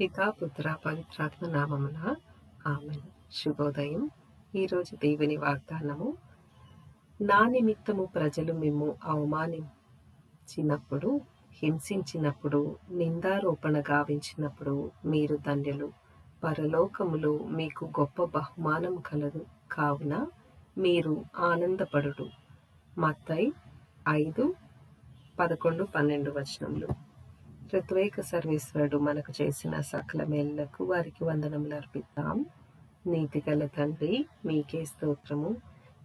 పితా పుత్ర పవిత్రాత్మ నామమున ఆమె శుభోదయం. ఈరోజు దేవుని వాగ్దానము. నా నిమిత్తము ప్రజలు మేము అవమానించినప్పుడు హింసించినప్పుడు నిందారోపణ గావించినప్పుడు మీరు ధన్యులు. పరలోకములో మీకు గొప్ప బహుమానం కలదు. కావున మీరు ఆనందపడుడు మత్తై ఐదు పదకొండు పన్నెండు వచనములు. ప్రత్యేక సర్వేశ్వరుడు మనకు చేసిన సకల మేళ్ళకు వారికి వందనములు అర్పిద్దాం. నీతి గల తండ్రి మీకే స్తోత్రము.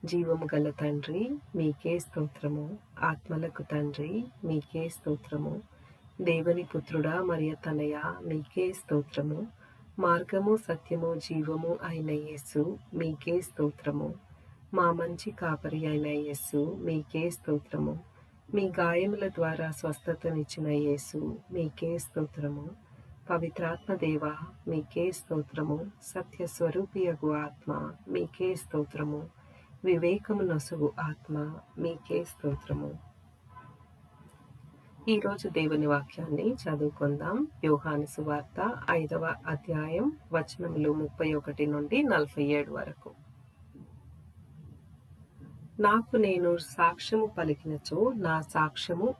జీవము గల తండ్రి మీకే స్తోత్రము. ఆత్మలకు తండ్రి మీకే స్తోత్రము. దేవుని పుత్రుడా మరియు తనయ మీకే స్తోత్రము. మార్గము సత్యము జీవము అయిన యేసు మీకే స్తోత్రము. మా మంచి కాపరి అయిన యేసు మీకే స్తోత్రము. మీ గాయముల ద్వారా స్వస్థతనిచ్చిన యేసు మీకే స్తోత్రము. పవిత్రాత్మదేవ మీకే స్తోత్రము. సత్య స్వరూపియగు ఆత్మ మీకే స్తోత్రము. వివేకము నొసగు ఆత్మ మీకే స్తోత్రము. ఈరోజు దేవుని వాక్యాన్ని చదువుకుందాం. యోహాను సువార్త ఐదవ అధ్యాయం వచనములు ముప్పై ఒకటి నుండి నలభై ఏడు వరకు. నాకు నేను సాక్ష్యము పలికినచో నా సాక్ష్యము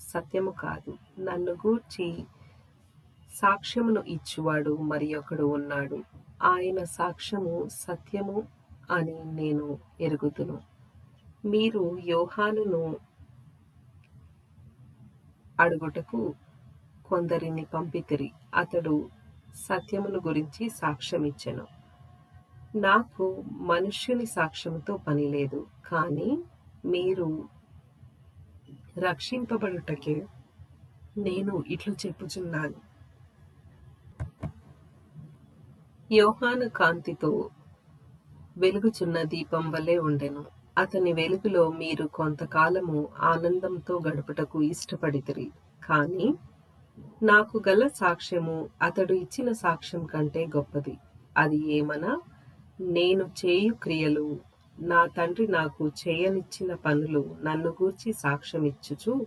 సత్యము కాదు. నన్ను గూర్చి సాక్ష్యమును ఇచ్చువాడు మరి ఒకడు ఉన్నాడు. ఆయన సాక్ష్యము సత్యము అని నేను ఎరుగుతును మీరు యోహానును అడుగుటకు కొందరిని పంపితిరి. అతడు సత్యమును గురించి సాక్ష్యమిచ్చెను. నాకు మనుష్యుని సాక్ష్యంతో పని లేదు. కానీ మీరు రక్షింపబడుటకే నేను ఇట్లు చెప్పుచున్నాను. యోహాను కాంతితో వెలుగుచున్న దీపం వలె ఉండెను. అతని వెలుగులో మీరు కొంతకాలము ఆనందంతో గడుపుటకు ఇష్టపడితిరి. కానీ నాకు గల సాక్ష్యము అతడు ఇచ్చిన సాక్ష్యం కంటే గొప్పది. అది ఏమనా? నేను చేయు క్రియలు నా తండ్రి నాకు చేయనిచ్చిన పనులు నన్ను గూర్చి సాక్ష్యమిచ్చుచు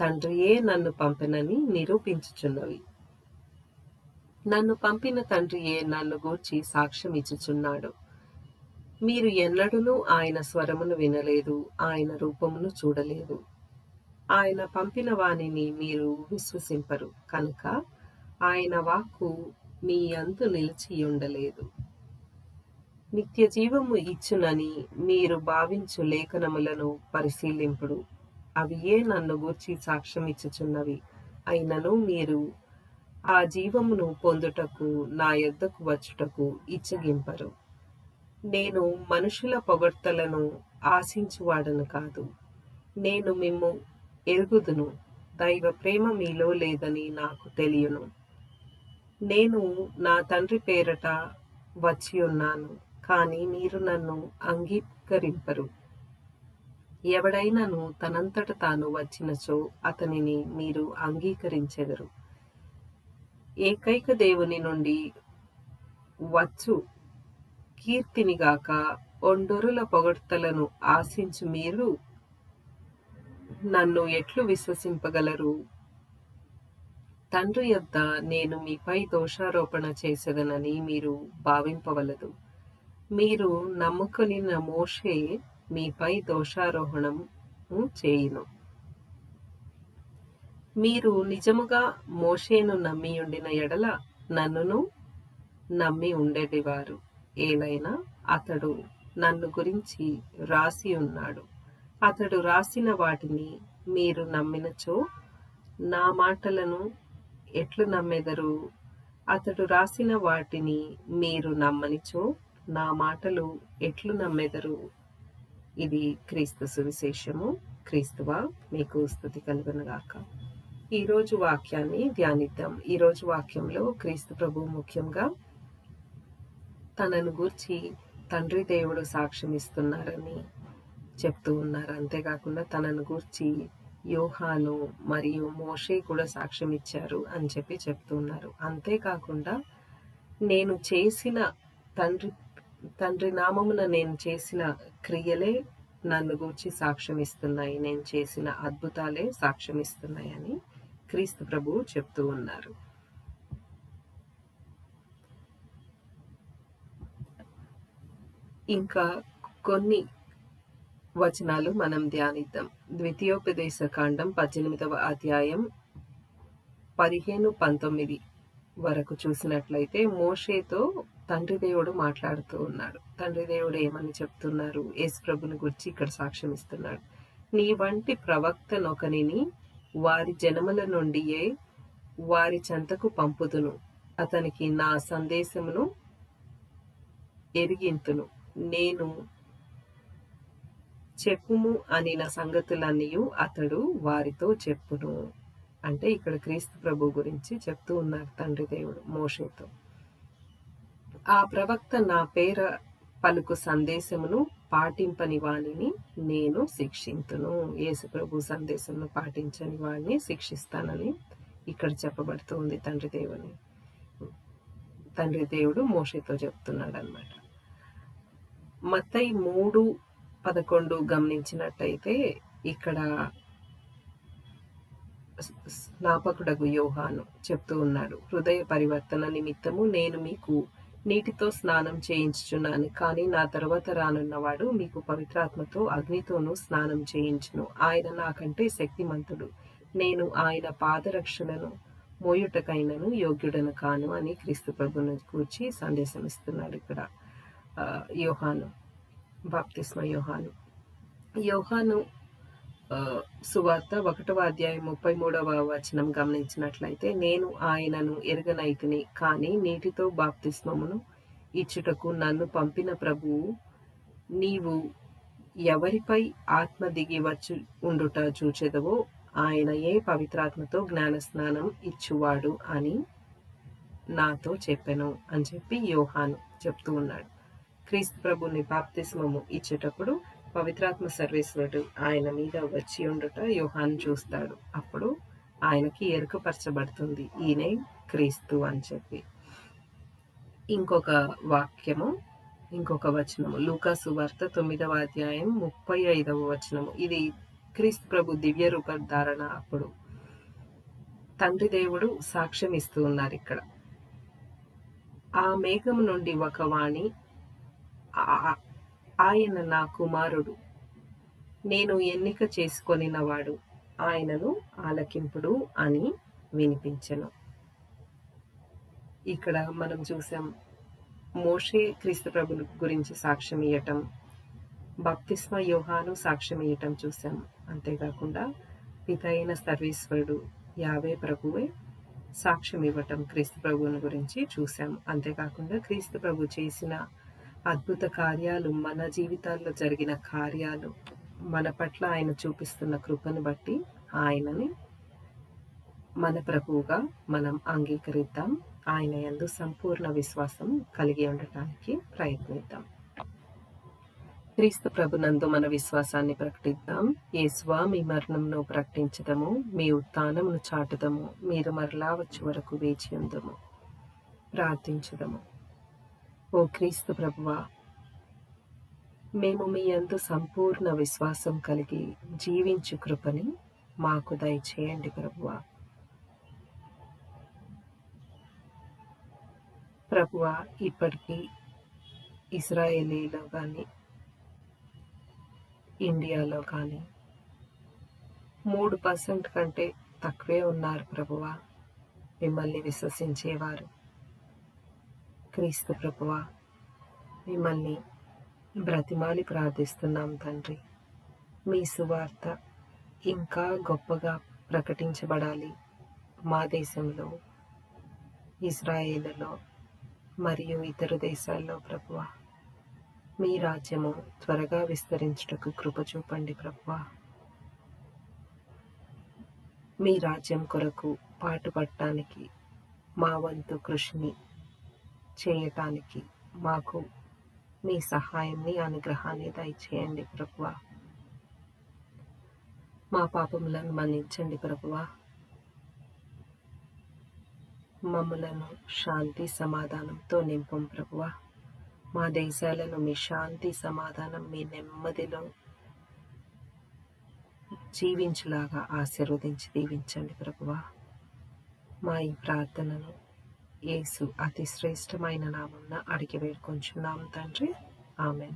తండ్రియే నన్ను పంపినని నిరూపించుచున్నవి. నన్ను పంపిన తండ్రియే నన్ను గూర్చి సాక్ష్యం ఇచ్చుచున్నాడు. మీరు ఎన్నడూనూ ఆయన స్వరమును వినలేదు ఆయన రూపమును చూడలేదు. ఆయన పంపిన వాణిని మీరు విశ్వసింపరు కనుక ఆయన వాక్కు మీ అందు నిలిచి ఉండలేదు నిత్య జీవము ఇచ్చునని మీరు భావించు లేఖనములను పరిశీలింపుడు. అవి ఏ నన్ను గూర్చి సాక్ష్యం ఇచ్చుచున్నవి? అయినను మీరు ఆ జీవమును పొందుటకు నా యొద్దకు వచ్చుటకు ఇచ్చగింపరు. నేను మనుషుల పొగడ్తలను ఆశించువాడను కాదు. నేను మిమ్ము ఎరుగుదును. దైవ ప్రేమ మీలో లేదని నాకు తెలియను. నేను నా తండ్రి పేరట వచ్చి ఉన్నాను కానీ మీరు నన్ను అంగీకరింపరు. ఎవడైనను తనంతట తాను వచ్చినచో అతనిని మీరు అంగీకరించెదరు. ఏకైక దేవుని నుండి వచ్చు కీర్తినిగాక ఒండొరుల పొగడ్తలను ఆశించు మీరు నన్ను ఎట్లు విశ్వసింపగలరు? తండ్రి యొద్ద నేను మీపై దోషారోపణ చేసేదనని మీరు భావింపవలదు. మీరు నమ్ముకొని మోషే మీపై దోషారోహణం చేయును. మీరు నిజముగా మోషేను నమ్మి ఉండిన ఎడల నన్నును నమ్మి ఉండేటివారు. ఏలైనా అతడు నన్ను గురించి రాసి ఉన్నాడు. అతడు రాసిన వాటిని మీరు నమ్మినచో నా మాటలను ఎట్లు నమ్మెదరు? అతడు రాసిన వాటిని మీరు నమ్మనిచో నా మాటలు ఎట్లు నమ్మెదరు? ఇది క్రీస్తు సువిశేషము. క్రీస్తువా మీకు స్థుతి కలుగునుగాక. ఈరోజు వాక్యాన్ని ధ్యానిద్దాం. ఈరోజు వాక్యంలో క్రీస్తు ప్రభు ముఖ్యంగా తనను గూర్చి తండ్రి దేవుడు సాక్ష్యం ఇస్తున్నారని చెప్తూ ఉన్నారు. అంతేకాకుండా తనను గూర్చి యోహాను మరియు మోషే కూడా సాక్ష్యం ఇచ్చారు అని చెప్పి చెప్తూ ఉన్నారు. అంతేకాకుండా నేను చేసిన తండ్రి తండ్రి నామమున నేను చేసిన క్రియలే నన్ను గూర్చి సాక్ష్యం ఇస్తున్నాయి నేను చేసిన అద్భుతాలే సాక్ష్యం అని క్రీస్తు ప్రభువు చెప్తూ ఉన్నారు. ఇంకా కొన్ని వచనాలు మనం ధ్యానిద్దాం. ద్వితీయోపదేశ కాండం పద్దెనిమిదవ అధ్యాయం పదిహేను పంతొమ్మిది వరకు చూసినట్లయితే మోషేతో తండ్రి దేవుడు మాట్లాడుతూ ఉన్నాడు. తండ్రి దేవుడు ఏమని చెప్తున్నారు? యేసు ప్రభుని గురించి ఇక్కడ సాక్ష్యం ఇస్తున్నాడు. నీ వంటి ప్రవక్త నొకనిని వారి జనముల నుండియే వారి చెంతకు పంపుదును. అతనికి నా సందేశమును ఎరిగింతును. నేను చెప్పుము అనిన సంగతులన్నీ అతడు వారితో చెప్పును. అంటే ఇక్కడ క్రీస్తు ప్రభు గురించి చెప్తూ ఉన్నారు తండ్రి దేవుడు మోషేతో. ఆ ప్రవక్త నా పేర పలుకు సందేశమును పాటింపని వాణిని నేను శిక్షింతును. యేసుప్రభు సందేశంను సందేశమును పాటించని వాడిని శిక్షిస్తానని ఇక్కడ చెప్పబడుతుంది తండ్రి దేవుని. తండ్రి దేవుడు మోషతో చెప్తున్నాడు అనమాట మత్తై మూడు పదకొండు గమనించినట్టయితే ఇక్కడ స్నాపకుడగు యోహాను చెప్తూ ఉన్నాడు హృదయ పరివర్తన నిమిత్తము నేను మీకు నీటితో స్నానం చేయించుచున్నాను. కానీ నా తర్వాత రానున్నవాడు మీకు పవిత్రాత్మతో అగ్నితోనూ స్నానం చేయించును. ఆయన నాకంటే శక్తిమంతుడు. నేను ఆయన పాదరక్షలను మోయుటకైనను యోగ్యుడను కాను అని క్రీస్తు ప్రభును కూర్చి సందేశం ఇస్తున్నాడు ఇక్కడ యోహాను బాప్తిస్మ యోహాను. యోహాను సువార్త ఒకటవ అధ్యాయం ముప్పై మూడవ వచనం గమనించినట్లయితే నేను ఆయనను ఎరగనైతిని కానీ నీటితో బాప్తిస్మమును ఇచ్చుటకు నన్ను పంపిన ప్రభువు నీవు ఎవరిపై ఆత్మ దిగి వచ్చి ఉండుట చూచెదవో ఆయన ఏ పవిత్రాత్మతో జ్ఞానస్నానం ఇచ్చువాడు అని నాతో చెప్పాను అని చెప్పి యోహాను చెప్తూ ఉన్నాడు. క్రీస్తు ప్రభుని బాప్తిస్మము ఇచ్చేటప్పుడు పవిత్రాత్మ సర్వేశ్వరుడు ఆయన మీద వచ్చి ఉండుట యోహాన్ చూస్తాడు. అప్పుడు ఆయనకి ఎరుకపరచబడుతుంది ఈయనే క్రీస్తు అని చెప్పి. ఇంకొక వాక్యము ఇంకొక వచనము. లూకాసు వార్త తొమ్మిదవ అధ్యాయం ముప్పై ఐదవ వచనము. ఇది క్రీస్తు ప్రభు దివ్య రూప ధారణ అప్పుడు. తండ్రి దేవుడు సాక్ష్యం ఇస్తూ ఉన్నారు ఇక్కడ. ఆ మేఘం నుండి ఒక వాణి ఆయన నా కుమారుడు. నేను ఎన్నిక చేసుకొనినవాడు. ఆయనను ఆలకింపుడు అని వినిపించను. ఇక్కడ మనం చూసాం మోషే క్రీస్తు ప్రభు గురించి సాక్ష్యం ఇయ్యటం బప్తిస్మ యోహాను సాక్ష్యం ఇయ్యటం చూసాం. అంతేకాకుండా పిత అయిన సర్వేశ్వరుడు యావే ప్రభువే సాక్ష్యం ఇవ్వటం క్రీస్తు ప్రభువుని గురించి చూసాం. అంతేకాకుండా క్రీస్తు ప్రభు చేసిన అద్భుత కార్యాలు మన జీవితాల్లో జరిగిన కార్యాలు మన పట్ల ఆయన చూపిస్తున్న కృపను బట్టి ఆయనని మన ప్రభువుగా మనం అంగీకరిద్దాం. ఆయన ఎందు సంపూర్ణ విశ్వాసం కలిగి ఉండటానికి ప్రయత్నిద్దాం. క్రీస్తు ప్రభునందు మన విశ్వాసాన్ని ప్రకటిద్దాం. ఏ స్వామి మరణంను ప్రకటించదము మీ ఉత్నమును చాటుదము మీరు మరలా వచ్చే వరకు వేచి ఉందము ప్రార్థించదము. ఓ క్రీస్తు ప్రభువా మేము మీ అందు సంపూర్ణ విశ్వాసం కలిగి జీవించు కృపని మాకు దయచేయండి ప్రభువా. ప్రభువా ఇప్పటికీ ఇస్రాయేలీలో కానీ ఇండియాలో కానీ మూడు పర్సెంట్ కంటే తక్కువే ఉన్నారు ప్రభువా మిమ్మల్ని విశ్వసించేవారు. క్రీస్తు ప్రభువ మిమ్మల్ని బ్రతిమాలి ప్రార్థిస్తున్నాం తండ్రి. మీ సువార్త ఇంకా గొప్పగా ప్రకటించబడాలి మా దేశంలో ఇజ్రాయేల్లో మరియు ఇతర దేశాల్లో ప్రభువ. మీ రాజ్యము త్వరగా విస్తరించుటకు కృప చూపండి ప్రభువ. మీ రాజ్యం కొరకు పాటుపడటానికి మా వంతు కృషిని చేయటానికి మాకు మీ సహాయాన్ని అనుగ్రహాన్ని దయచేయండి ప్రభువ. మా పాపములను మన్నించండి ప్రభువ. మమ్మలను శాంతి సమాధానంతో నింపం ప్రభువ. మా దేశాలను మీ శాంతి సమాధానం మీ నెమ్మదిలో జీవించులాగా ఆశీర్వదించి దీవించండి ప్రభువ. మా ఈ ప్రార్థనను యేసు అతి శ్రేష్టమైన నామంన అడిగి వేడుకొంచున్నాం తండ్రి. ఆమె